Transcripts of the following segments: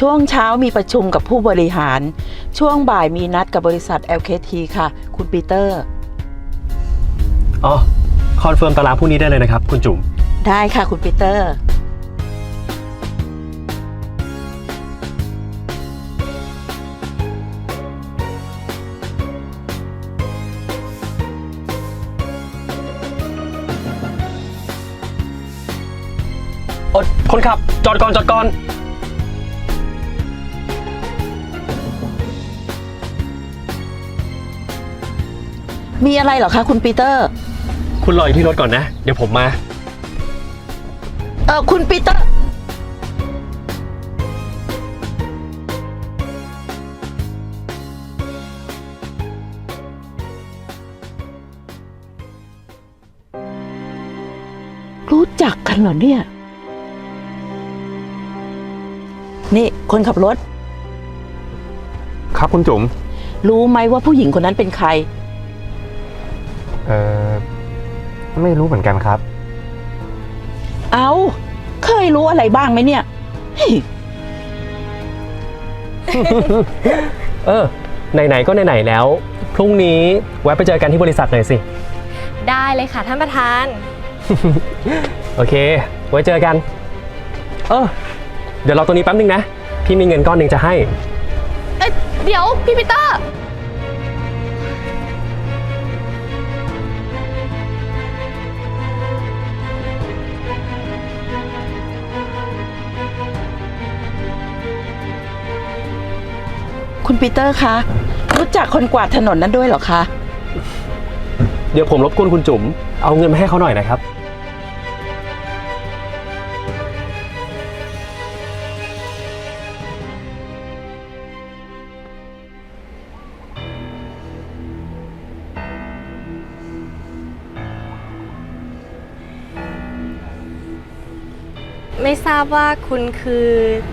ช่วงเช้ามีประชุมกับผู้บริหาร ช่วงบ่ายมีนัดกับบริษัท LKT ค่ะ คุณปีเตอร์ อ๋อ คอนเฟิร์มตารางพรุ่งนี้ได้เลยนะครับ คุณจุ๋ม ได้ค่ะคุณปีเตอร์ อดคนขับ จอดก่อน จอดก่อน มีอะไรเหรอคะคุณปีเตอร์ คุณรออยู่ที่รถก่อนนะ เดี๋ยวผมมา เออคุณปีเตอร์ รู้จักกันเหรอเนี่ย นี่คนขับรถ ครับคุณจุ๋มรู้ไหมว่าผู้หญิงคนนั้นเป็นใคร ไม่รู้เหมือนกันครับ เอาเคยรู้อะไรบ้างไหมเนี่ยเฮ้ยเออ ไหนๆก็ไหนๆแล้ว พรุ่งนี้แวะไปเจอกันที่บริษัทหน่อยสิ ได้เลยค่ะท่านประธาน โอเค ไว้เจอกัน เออ เดี๋ยวรอตรงนี้แป๊บนึงนะ พี่มีเงินก้อนหนึ่งจะให้ เอ๊ะเดี๋ยวพี่ปีเตอร์ ปีเตอร์คะรู้จักคนกวาดถนนนั้นด้วยเหรอคะ เดี๋ยวผมรบกวนคุณจุ๋มเอาเงินมาให้เขาหน่อยนะครับ ไม่ทราบว่าคุณคือ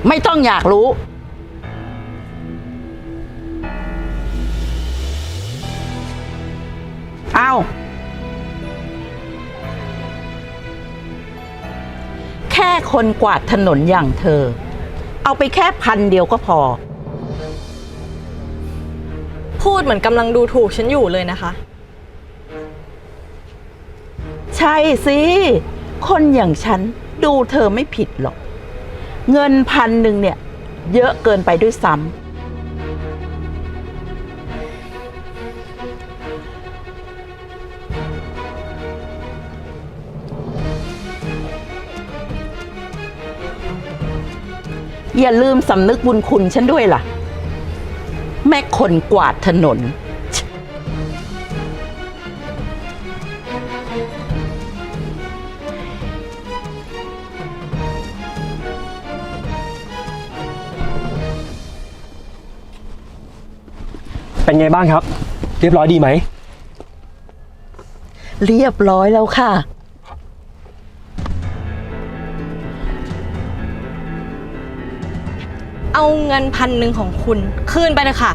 ไม่ต้องอยากรู้ ค่คนกวาดถนนอย่างเธอ เอาไปแค่พันเดียวก็พอ พูดเหมือนกำลังดูถูกฉันอยู่เลยนะคะ ใช่สิ คนอย่างฉันดูเธอไม่ผิดหรอก เงินพันหนึ่งเนี่ย เยอะเกินไปด้วยซ้ำ อย่าลืมสำนึกบุญคุณฉันด้วยล่ะ แม่คนกวาดถนน เป็นไงบ้างครับ เรียบร้อยดีไหม เรียบร้อยแล้วค่ะ เอาเงินพันหนึ่งของคุณคืนไปเลยค่ะ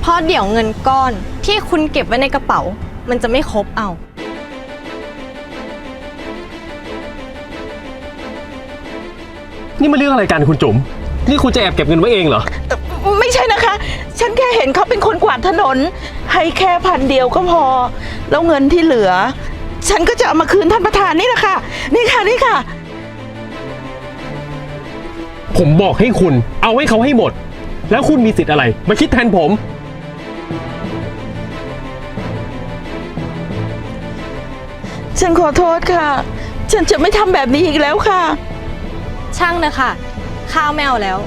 เพราะเดี๋ยวเงินก้อนที่คุณเก็บไว้ในกระเป๋า มันจะไม่ครบเอา นี่มันเรื่องอะไรกันคุณจุ๋ม นี่คุณจะแอบเก็บเงินไว้เองเหรอ ไม่ใช่นะคะ ฉันแค่เห็นเขาเป็นคนกวาดถนน ให้แค่พันเดียวก็พอ แล้วเงินที่เหลือ ฉันก็จะเอามาคืนท่านประธานนี่แหละค่ะ นี่ค่ะนี่ค่ะ ผมบอกให้คุณ เอาให้เขาให้หมด แล้วคุณมีสิทธิ์อะไร มาคิดแทนผม ฉันขอโทษค่ะ ฉันจะไม่ทำแบบนี้อีกแล้วค่ะ ช่างนะคะ ข้าวไม่เอาแล้ว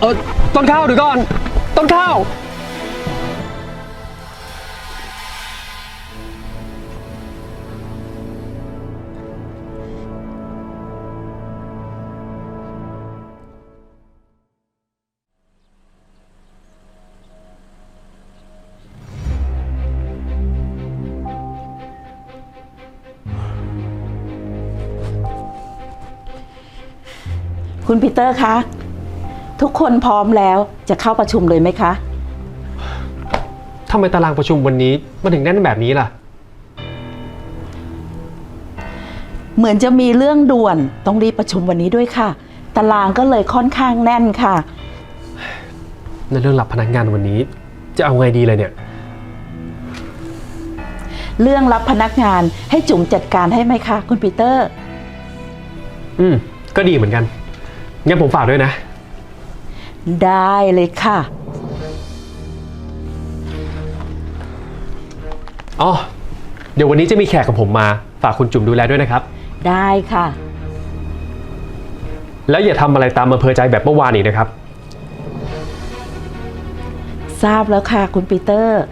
เออต้นข้าวเดี๋ยวก่อน ต้นข้าว คุณปีเตอร์คะทุกคนพร้อมแล้วจะเข้าประชุมเลยไหมคะ ทำไมตารางประชุมวันนี้มันถึงแน่นแบบนี้ล่ะ เหมือนจะมีเรื่องด่วนต้องรีบประชุมวันนี้ด้วยค่ะ ตารางก็เลยค่อนข้างแน่นค่ะ ในเรื่องรับพนักงานวันนี้ จะเอาไงดีเลยเนี่ย เรื่องรับพนักงานให้จุ๋มจัดการให้ไหมคะ คุณปีเตอร์ อืม ก็ดีเหมือนกัน งั้นผมฝากด้วยนะ ได้เลยค่ะ อ๋อ เดี๋ยววันนี้จะมีแขกกับผมมา ฝากคุณจุ๋มดูแลด้วยนะครับ ได้ค่ะ แล้วอย่าทำอะไรตามอำเภอใจแบบเมื่อวานอีกนะครับ ทราบแล้วค่ะ คุณปีเตอร์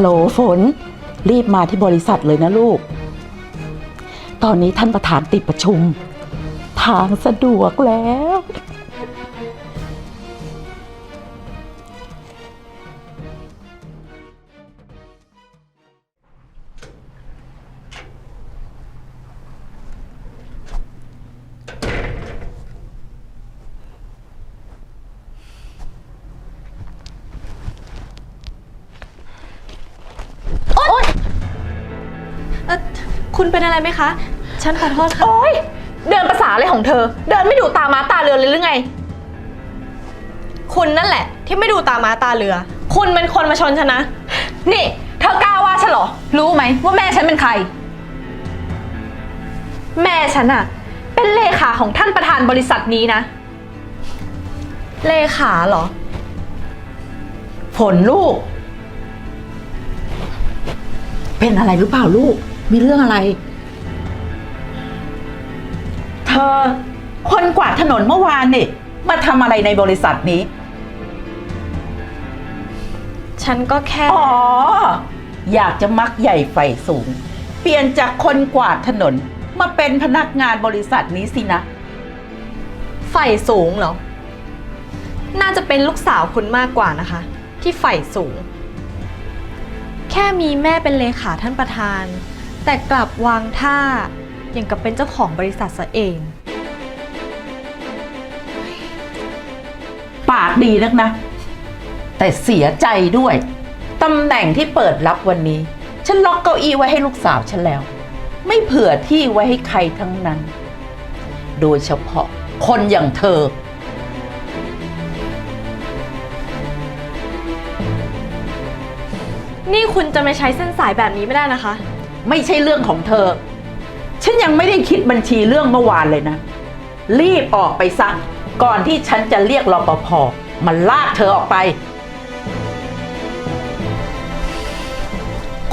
ฮัลโหลฝน รีบมาที่บริษัทเลยนะลูก ตอนนี้ท่านประธานติดประชุม ทางสะดวกแล้ว ออคุณเป็นอะไรไหมคะ ฉันขอโทษค่ะ โอ๊ย เดินภาษาอะไรของเธอ เดินไม่ดูตามาตาเรือเลยหรือไง คุณนั่นแหละ ที่ไม่ดูตาม้าตาเรือ คุณเป็นคนมาชนฉันนะ นี่ เธอกล้าว่าฉันเหรอ รู้ไหมว่าแม่ฉันเป็นใคร แม่ฉันอะเป็นเลขาของท่านประธานบริษัทนี้นะ เลขาเหรอฝนลูก เป็นอะไรหรือเปล่าลูก มีเรื่องอะไร เธอ คนกวาดถนนเมื่อวานนี่ มาทำอะไรในบริษัทนี้ ฉันก็แค่ อ๋อ อยากจะมักใหญ่ไฟสูง เปลี่ยนจากคนกวาดถนน มาเป็นพนักงานบริษัทนี้สินะไฟสูงเหรอ น่าจะเป็นลูกสาวคุณมากกว่านะคะ ที่ไฟสูง แค่มีแม่เป็นเลขาท่านประธาน แต่กลับวางท่าอย่างกับเป็นเจ้าของบริษัทซะเอง ปากดีนักนะ แต่เสียใจด้วยตำแหน่งที่เปิดรับวันนี้ ฉันล็อกเก้าอี้ไว้ให้ลูกสาวฉันแล้ว ไม่เผื่อที่ไว้ให้ใครทั้งนั้น โดยเฉพาะคนอย่างเธอ นี่คุณจะไม่ใช้เส้นสายแบบนี้ไม่ได้นะคะ ไม่ใช่เรื่องของเธอ ฉันยังไม่ได้คิดบัญชีเรื่องเมื่อวานเลยนะ รีบออกไปซะก่อนที่ฉันจะเรียกรปภมาลากเธอออกไป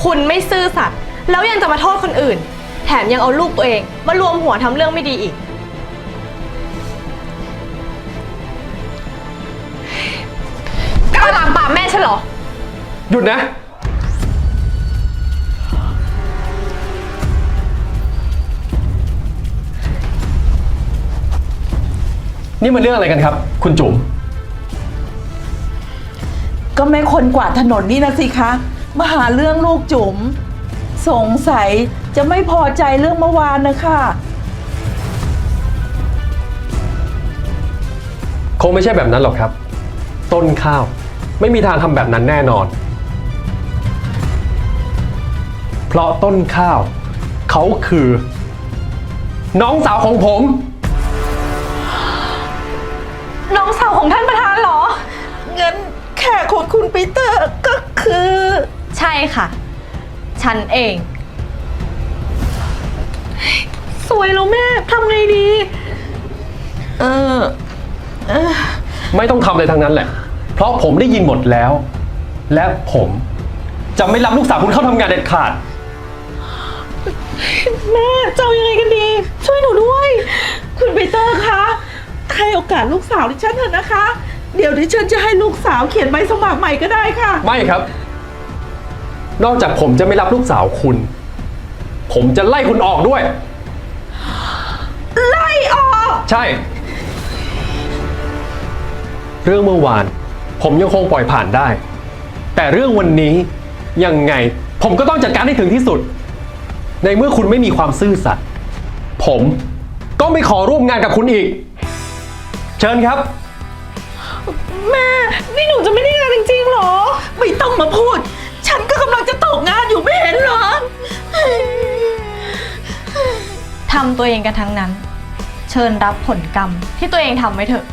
คุณไม่ซื่อสัตย์แล้วยังจะมาโทษคนอื่น แถมยังเอาลูกตัวเองมารวมหัวทำเรื่องไม่ดีอีก กล้าลามปามแม่ฉันเหรอ หยุดนะ นี่มันเรื่องอะไรกันครับ คุณจุ๋ม ก็แม่คนกวาดถนนนี่นะสิคะมาหาเรื่องลูกจุ๋มสงสัยจะไม่พอใจเรื่องเมื่อวานนะคะคงไม่ใช่แบบนั้นหรอกครับ ต้นข้าว ไม่มีทางทำแบบนั้นแน่นอน เพราะต้นข้าว เขาคือ น้องสาวของผม น้องสาวของท่านประธานเหรอ เงินแค่ของคุณปีเตอร์ก็คือ ใช่ค่ะ ฉันเอง สวยแล้วแม่ทำไงดีเออไม่ต้องทำอะไรทั้งนั้นแหละ เพราะผมได้ยินหมดแล้ว และผมจะไม่รับลูกสาวคุณเข้าทำงานเด็ดขาด แม่จะเอายังไงกันดี ช่วยหนูด้วย คุณปีเตอร์คะ ให้โอกาสลูกสาวดิฉันเถอะนะคะ เดี๋ยวดิฉันจะให้ลูกสาวเขียนใบสมัครใหม่ก็ได้ค่ะ ไม่ครับ นอกจากผมจะไม่รับลูกสาวคุณ ผมจะไล่คุณออกด้วย ไล่ออก ใช่ เรื่องเมื่อวาน ผมยังคงปล่อยผ่านได้ แต่เรื่องวันนี้ยังไง ผมก็ต้องจัดการให้ถึงที่สุด ในเมื่อคุณไม่มีความซื่อสัตย์ผมก็ไม่ขอร่วมงานกับคุณอีก เชิญครับ แม่ นี่หนูจะไม่ได้งานจริงๆเหรอ ไม่ต้องมาพูด ฉันก็กำลังจะตกงานอยู่ไม่เห็นเหรอ ทำตัวเองกันทั้งนั้น เชิญรับผลกรรมที่ตัวเองทำไว้เถอะ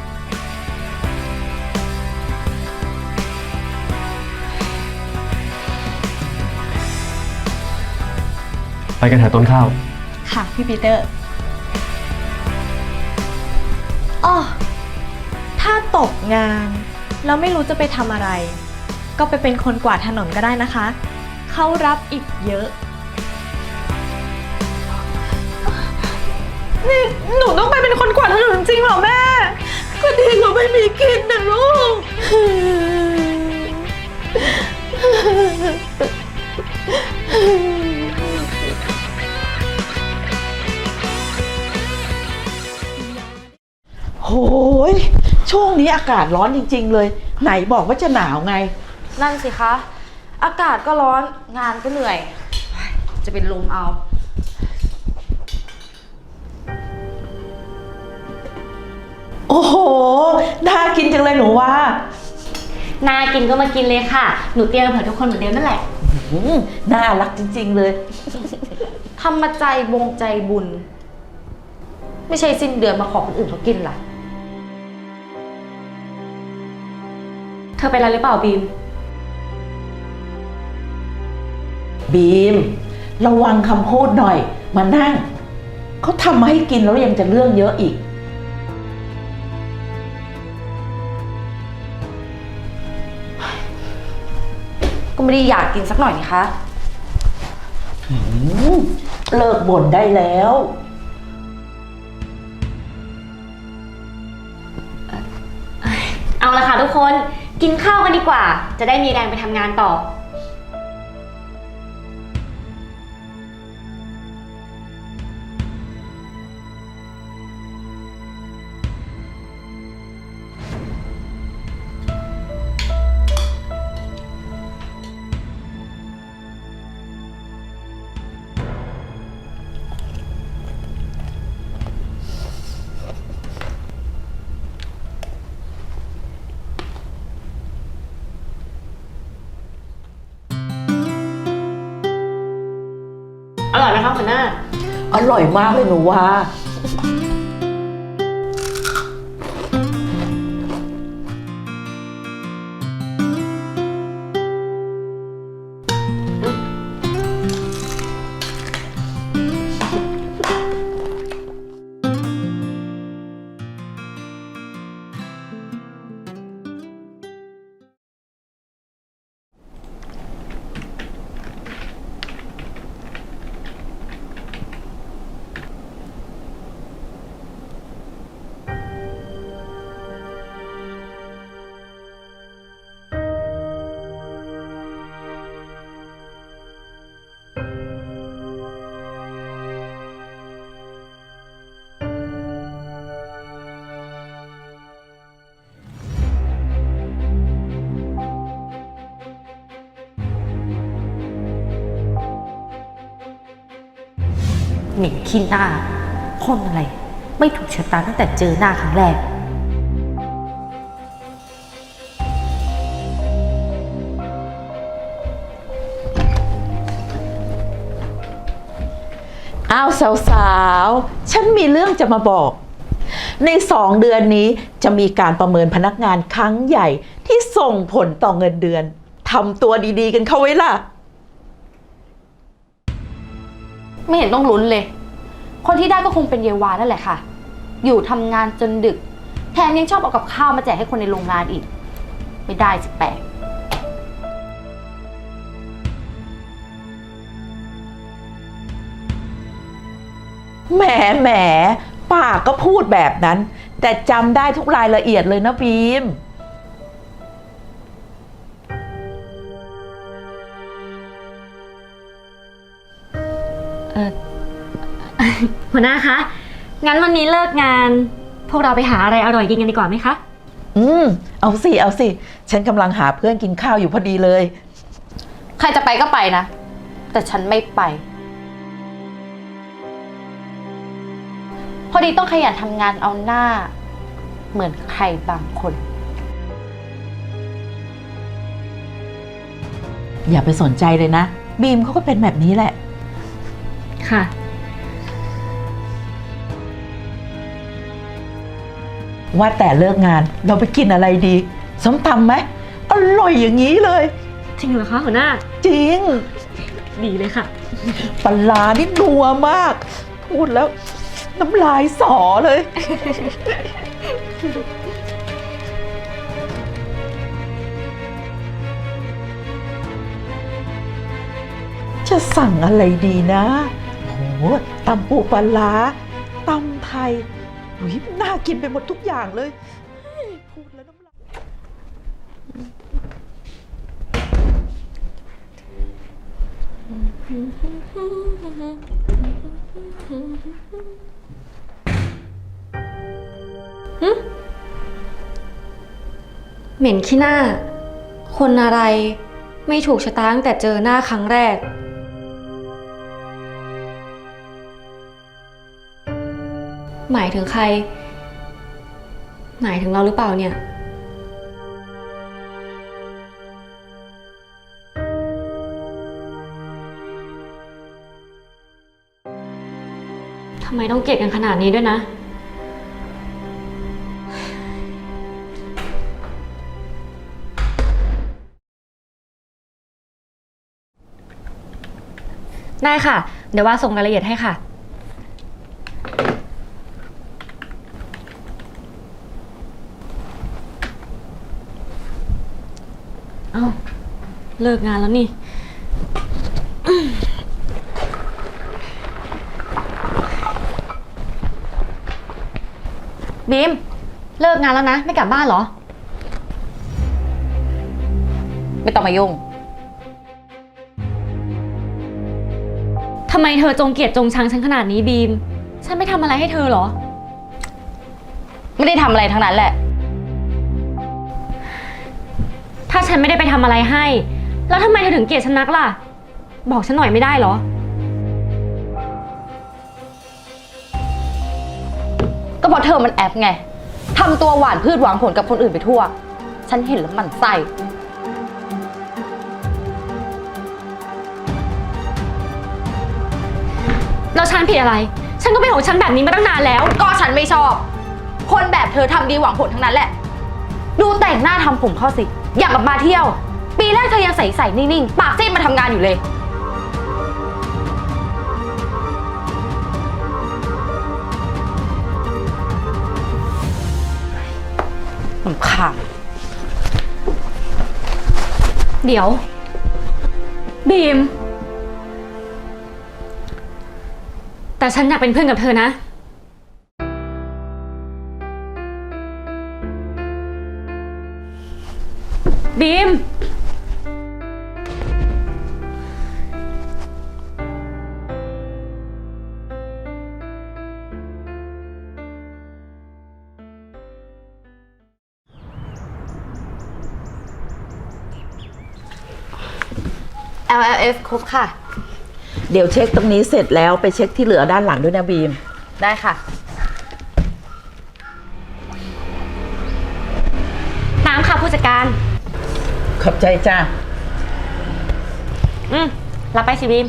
ไปกันเถอะต้นข้าว ค่ะ พี่ปีเตอร์อ๋อถ้าต กงาน แล้วไม่รู้จะไปทำอะไร ก็ไปเป็นคนกวาดถนนก็ได้นะคะ เขารับอีกเยอะ นี่หนูต้องไปเป็นคนกวาดถนนจริงเหรอแม่ ก็ดีกว่าไม่มีกินนะลูกโนี้อากาศร้อนจริง ๆ เลย ไหนบอกว่าจะหนาวไง นั่นสิคะ อากาศก็ร้อนงานก็เหนื่อย จะเป็นลมเอา โอ้โห น่ากินจังเลยหนูว่า นากินก็มากินเลยค่ะ หนูเตรียมเผื่อทุกคนเหมือนเดิมนั่นแหละ อืมน่ารักจริง ๆ เลย ทำมาใจบงใจบุญ ไม่ใช่สิ้นเดือนมาขอคนอื่นเขากินล่ะ อเป็นอะไรหรือเปล่าบีม บีม ระวังคำพูดหน่อย มานั่ง เขาทำมาให้กินแล้วยังจะเรื่องเยอะอีก ก็ไม่ได้อยากกินสักหน่อยนี่คะอืมเลิกบ่นได้แล้ว เอาละค่ะทุกคน กินข้าวกันดีกว่า จะได้มีแรงไปทำงานต่อ ร่อยมากเลยหนูว่า ม็นขี้หน้า คนอะไร ไม่ถูกชะตาตั้งแต่เจอหน้าครั้งแรก อ้าวสาวๆ ฉันมีเรื่องจะมาบอก ในสองเดือนนี้จะมีการประเมินพนักงานครั้งใหญ่ที่ส่งผลต่อเงินเดือนทำตัวดีๆกันเข้าไว้ล่ะ ไม่เห็นต้องลุ้นเลย คนที่ได้ก็คงเป็นเยวานั่นแหละค่ะ อยู่ทำงานจนดึก แถมยังชอบเอากับข้าวมาแจกให้คนในโรงงานอีก ไม่ได้สิแปลก แหมแหมปากก็พูดแบบนั้น แต่จำได้ทุกรายละเอียดเลยนะบีม หัวหน้าคะ งั้นวันนี้เลิกงาน พวกเราไปหาอะไรอร่อยกินกันดีกว่าไหมคะ อืม เอาสิ เอาสิ ฉันกำลังหาเพื่อนกินข้าวอยู่พอดีเลย ใครจะไปก็ไปนะ แต่ฉันไม่ไป พอดีต้องขยันทำงานเอาหน้า เหมือนใครบางคน อย่าไปสนใจเลยนะ บีมเขาก็เป็นแบบนี้แหละ ค่ะ ว่าแต่เลิกงานเราไปกินอะไรดีส้มตำไหมอร่อยอย่างนี้เลย จริงเหรอคะหัวหน้า จริงดีเลยค่ะ ปลาร้านี่นัวมาก พูดแล้วน้ำลายสอเลย จะสั่งอะไรดีนะโหตำปูปลาร้าตำไทย หุยน่ากินไปหมดทุกอย่างเลยเฮ้ยพูดแล้วน้ำลายเหม็นขี้หน้า คนอะไรไม่ถูกชะตาตั้งแต่เจอหน้าครั้งแรก หมายถึงใคร หมายถึงเราหรือเปล่าเนี่ย ทำไมต้องเกลียดกันขนาดนี้ด้วยนะ ได้ค่ะ เดี๋ยวว่าส่งรายละเอียดให้ค่ะ เอ้า เลิกงานแล้วนี่ บีม เลิกงานแล้วนะ ไม่กลับบ้านเหรอ ไม่ต้องมายุ่ง ทำไมเธอจงเกลียดจงชังฉันขนาดนี้บีม ฉันไม่ทำอะไรให้เธอเหรอ ไม่ได้ทำอะไรทั้งนั้นแหละ ถ้าฉันไม่ได้ไปทำอะไรให้ แล้วทำไมเธอถึงเกลียดฉันนักล่ะ บอกฉันหน่อยไม่ได้เหรอ ก็เพราะเธอมันแอบไง ทำตัวหวานพืชหวังผลกับคนอื่นไปทั่ว ฉันเห็นแล้วหมันไส้ แล้วฉันผิดอะไร ฉันก็เป็นของฉันแบบนี้มาตั้งนานแล้ว ก็ฉันไม่ชอบ คนแบบเธอทำดีหวังผลทั้งนั้นแหละ ดูแต่งหน้าทำผมเข้าสิ อยากกลับมาเที่ยว ปีแรกเธอยังใส่ๆนิ่งๆ ปากซีดมาทำงานอยู่เลย ลำคาญเดี๋ยว บีม แต่ฉันอยากเป็นเพื่อนกับเธอนะ บีม LLF ครบค่ะ เดี๋ยวเช็คตรงนี้เสร็จแล้วไปเช็คที่เหลือด้านหลังด้วยนะบีม ได้ค่ะ น้ำค่ะผู้จัดการ ขอบใจจ้าอืมรับไปสิบีม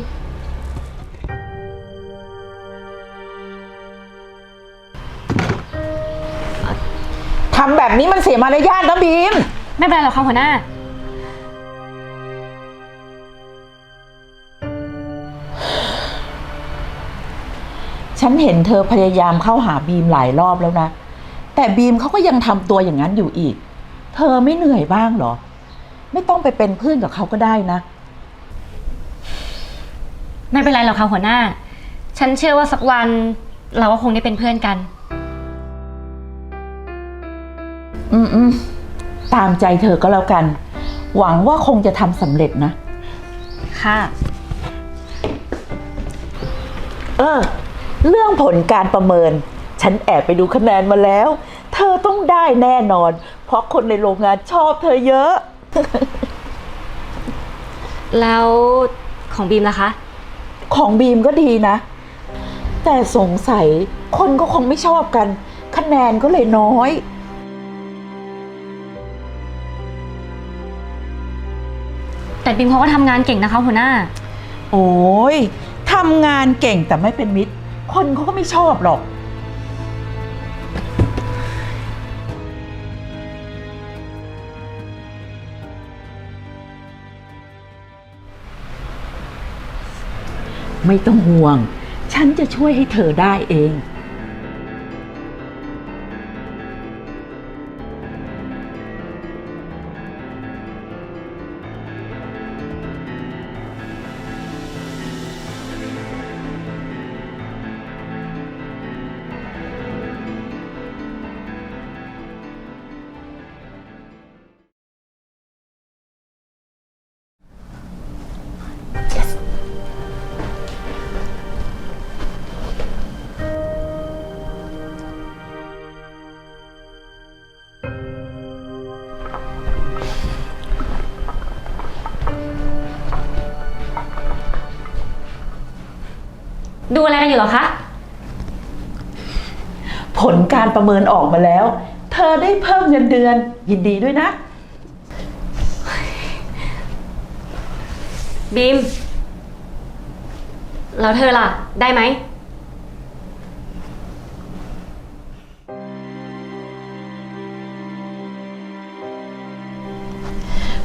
ทำแบบนี้มันเสียมารยาทนะบีม ไม่เป็นไรหรอกค่ะหัวหน้า ฉันเห็นเธอพยายามเข้าหาบีมหลายรอบแล้วนะ แต่บีมเขาก็ยังทำตัวอย่างนั้นอยู่อีก เธอไม่เหนื่อยบ้างเหรอ ไม่ต้องไปเป็นเพื่อนกับเขาก็ได้นะ ไม่เป็นไรหรอกค่ะหัวหน้า ฉันเชื่อว่าสักวันเราก็คงได้เป็นเพื่อนกัน อืมอืมตามใจเธอก็แล้วกัน หวังว่าคงจะทำสำเร็จนะ ค่ะ เออ เรื่องผลการประเมิน ฉันแอบไปดูคะแนนมาแล้ว เธอต้องได้แน่นอน เพราะคนในโรงงานชอบเธอเยอะ แล้วของบีมล่ะคะ ของบีมก็ดีนะ แต่สงสัยคนก็คงไม่ชอบกัน คะแนนก็เลยน้อย แต่บิมเขาก็ทำงานเก่งนะคะหัวหน้า โอ้ยทำงานเก่งแต่ไม่เป็นมิตร คนเขาก็ไม่ชอบหรอก ไม่ต้องห่วง ฉันจะช่วยให้เธอได้เอง ดูอะไรกันอยู่เหรอคะ ผลการประเมินออกมาแล้ว เธอได้เพิ่มเงินเดือน ยินดีด้วยนะ บีม แล้วเธอล่ะ ได้ไหม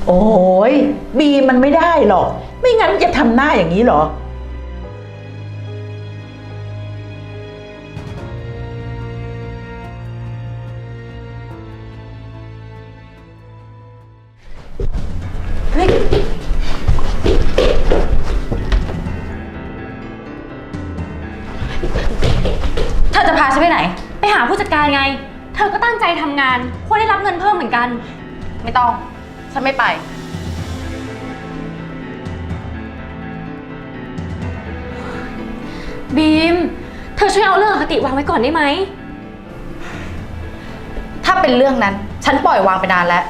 โอ้ยบีมันไม่ได้หรอก ไม่งั้นจะทำหน้าอย่างนี้เหรอ อจะพาฉันไปไหน ไปหาผู้จัดการไง เธอก็ตั้งใจทำงาน ควรได้รับเงินเพิ่มเหมือนกัน ไม่ต้อง ฉันไม่ไป บีม เธอช่วยเอาเรื่องอคติวางไว้ก่อนได้ไหม ถ้าเป็นเรื่องนั้น ฉันปล่อยวางไปนานแล้ว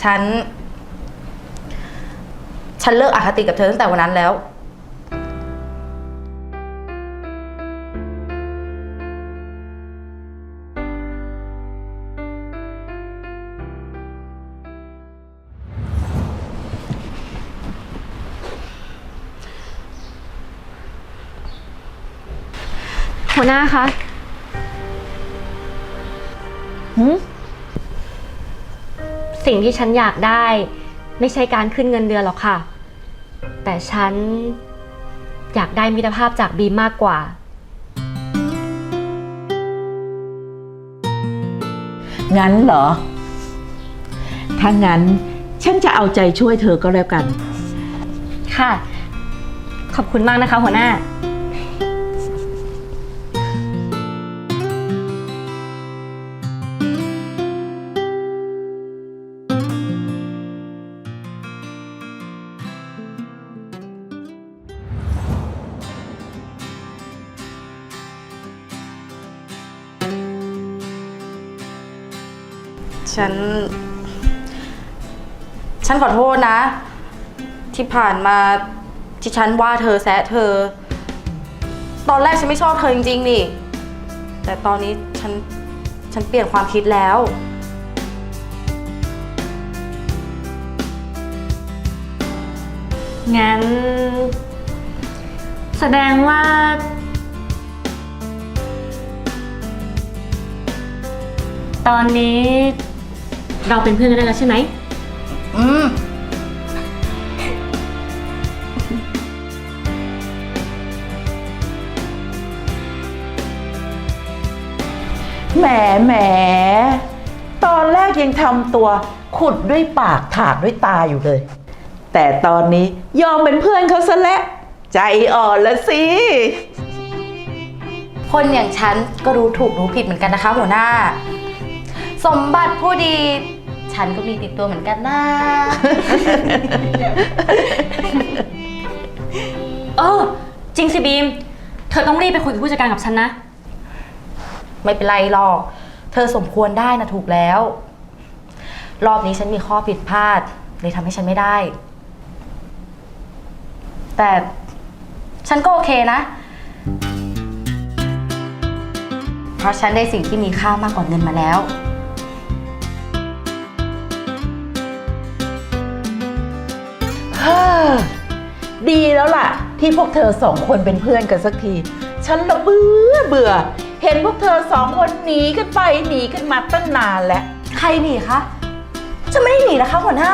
ฉัน ฉันเลิกอคติกับเธอตั้งแต่วันนั้นแล้ว หัวหน้าคะหืมสิ่งที่ฉันอยากได้ ไม่ใช่การขึ้นเงินเดือนหรอกค่ะ แต่ฉันอยากได้มิตรภาพจากบีมมากกว่า งั้นเหรอ ถ้างั้นฉันจะเอาใจช่วยเธอก็แล้วกัน ค่ะ ขอบคุณมากนะคะ หัวหน้า ฉัน ฉันขอโทษนะ ที่ผ่านมาที่ฉันว่าเธอแซะเธอ ตอนแรกฉันไม่ชอบเธอจริงๆนี่ แต่ตอนนี้ฉัน ฉันเปลี่ยนความคิดแล้ว งั้น แสดงว่า ตอนนี้ เราเป็นเพื่อนกันได้แล้วใช่ไหม อืม แหมแหม ตอนแรกยังทำตัว ขุดด้วยปากถากด้วยตาอยู่เลย แต่ตอนนี้ยอมเป็นเพื่อนเขาซะแล้ว ใจอ่อนละสิ คนอย่างฉันก็รู้ถูกรู้ผิดเหมือนกันนะคะหัวหน้า สมบัติผู้ดี ฉันก็มีติดตัวเหมือนกันนะ เออ จริงสิบีม เธอต้องรีบไปคุยกับผู้จัดการกับฉันนะ ไม่เป็นไรหรอก เธอสมควรได้นะถูกแล้ว รอบนี้ฉันมีข้อผิดพลาดเลยทำให้ฉันไม่ได้ แต่ฉันก็โอเคนะ เพราะฉันได้สิ่งที่มีค่ามากกว่าเงินมาแล้ว ดีแล้วล่ะ ที่พวกเธอสองคนเป็นเพื่อนกันสักที ฉันละเบื่อเบื่อ เห็นพวกเธอสองคนหนีกันไปหนีกันมาตั้งนานแล้ว ใครหนีคะจะไม่ได้หนีนะคะหัวหน้า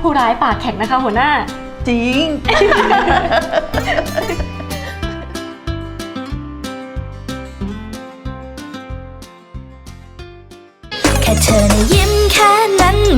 ผู้ร้ายปากแข็งนะคะหัวหน้า จริง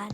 น